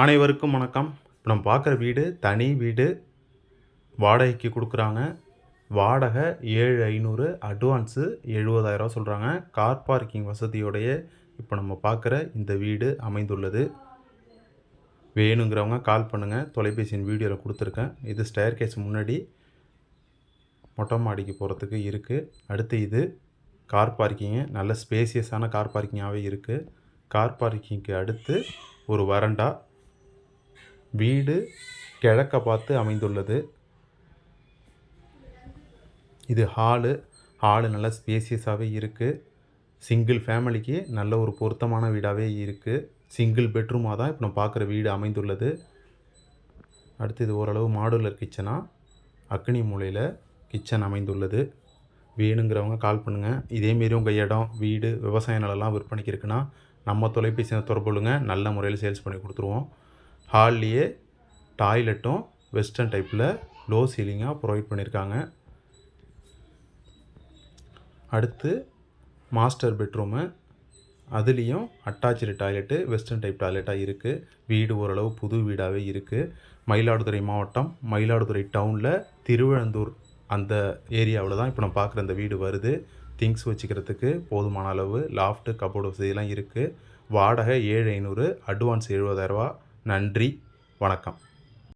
அனைவருக்கும் வணக்கம். இப்போ நம்ம பார்க்குற வீடு தனி வீடு. வாடகைக்கு கொடுக்குறாங்க. வாடகை ஏழு ஐநூறு அட்வான்ஸு எழுபதாயிரம் சொல்கிறாங்க கார் பார்க்கிங் வசதியோடைய இப்போ நம்ம பார்க்குற இந்த வீடு அமைந்துள்ளது. வேணுங்கிறவங்க கால் பண்ணுங்கள் தொலைபேசியின் வீடியோவில் கொடுத்துருக்கேன். இது ஸ்டேர் கேஸ் முன்னாடி மொட்டை மாடிக்கு போகிறதுக்கு இருக்குது அடுத்து இது கார் பார்க்கிங்கு நல்ல ஸ்பேசியஸான கார் பார்க்கிங்காகவே இருக்குது கார் பார்க்கிங்க்கு அடுத்து ஒரு வரண்டா வீடு கிழக்க பார்த்து அமைந்துள்ளது. இது ஹாலு ஹாலு நல்லா ஸ்பேசியஸாகவே இருக்குது சிங்கிள் ஃபேமிலிக்கு நல்ல ஒரு பொருத்தமான வீடாகவே இருக்குது சிங்கிள் பெட்ரூமாக தான் இப்போ நம்ம பார்க்குற வீடு அமைந்துள்ளது. அடுத்து இது ஓரளவு மாடுலர் கிச்சனாக அக்னி மூலையில் கிச்சன் அமைந்துள்ளது. வேணுங்கிறவங்க கால் பண்ணுங்கள் இதேமாரி உங்கள் இடம் வீடு விவசாய நிலம்லாம் விற்பனைக்கு இருக்குன்னா நம்ம தொலைபேசியை தொடர்பு நல்ல முறையில் சேல்ஸ் பண்ணி கொடுத்துருவோம். ஹால்லேயே டாய்லெட்டும் வெஸ்டர்ன் டைப்பில் லோ சீலிங்காக ப்ரொவைட் பண்ணியிருக்காங்க. அடுத்து மாஸ்டர் பெட்ரூமு. அதுலேயும் அட்டாச்சு டாய்லெட்டு வெஸ்டர்ன் டைப் டாய்லெட்டாக இருக்குது வீடு ஓரளவு புது வீடாகவே இருக்குது மயிலாடுதுறை மாவட்டம் மயிலாடுதுறை டவுனில் திருவழந்தூர் அந்த ஏரியாவில் தான் இப்போ நம்ம பார்க்குற இந்த வீடு வருது. திங்ஸ் வச்சுக்கிறதுக்கு போதுமான அளவு லாஃப்ட்டு கபோர்டு வசதியெல்லாம் இருக்குது வாடகை ஏழு ஐநூறு அட்வான்ஸ் எழுபதாயிரரூவா நன்றி வணக்கம்.